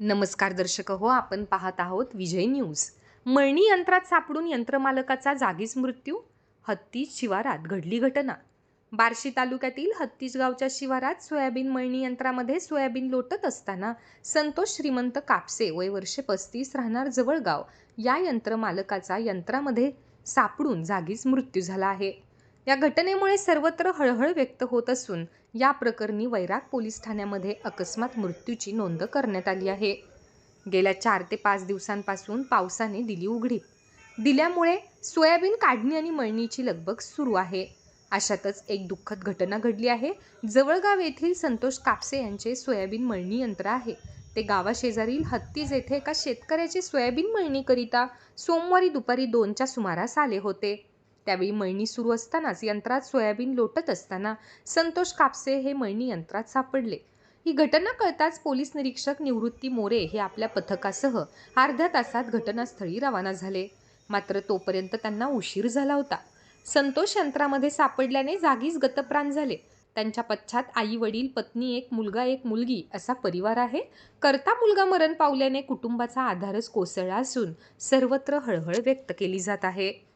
नमस्कार दर्शक हो आपण पाहत आहोत विजय न्यूज. मळणी यंत्रात सापडून यंत्रमालकाचा जागीच मृत्यू हत्तीस शिवारात घडली घटना. बार्शी तालुक्यातील हत्तीस गावच्या शिवारात सोयाबीन मळणी यंत्रामध्ये सोयाबीन लोटत असताना संतोष श्रीमंत कापसे वय वर्षे पस्तीस राहणार जवळगाव या यंत्रमालकाचा यंत्रामध्ये सापडून जागीच मृत्यू झाला आहे. या घटनेमुळे सर्वत्र हळहळ व्यक्त होत असून या प्रकरणी वैराग पोलीस ठाण्यामध्ये अकस्मात मृत्यूची नोंद करण्यात आली आहे. गेल्या चार ते पाच दिवसांपासून पावसाने दिली उघडीप दिल्यामुळे सोयाबीन काढणी आणि मळणीची लगबग सुरू आहे. अशातच एक दुःखद घटना घडली आहे. जवळगाव येथील संतोष कापसे यांचे सोयाबीन मळणी यंत्र आहे. ते गावाशेजारील हत्तीज येथे एका शेतकऱ्याचे सोयाबीन मळणीकरिता सोमवारी दुपारी दोनच्या सुमारास आले होते. त्यावेळी मळणी सुरू असतानाच यंत्रात सोयाबीन लोटत असताना संतोष कापसे हे मळणी यंत्रात सापडले. ही घटना कळताच पोलीस निरीक्षक निवृत्ती मोरे हे आपल्या पथकासह अर्ध्या तासात घटनास्थळी रवाना झाले. मात्र तोपर्यंत त्यांना उशीर झाला होता. संतोष यंत्रामध्ये सापडल्याने जागीच गतप्राण झाले. त्यांच्या पश्चात आई वडील पत्नी एक मुलगा एक मुलगी असा परिवार आहे. करता मुलगा मरण पावल्याने कुटुंबाचा आधारच कोसळला असून सर्वत्र हळहळ व्यक्त केली जात आहे.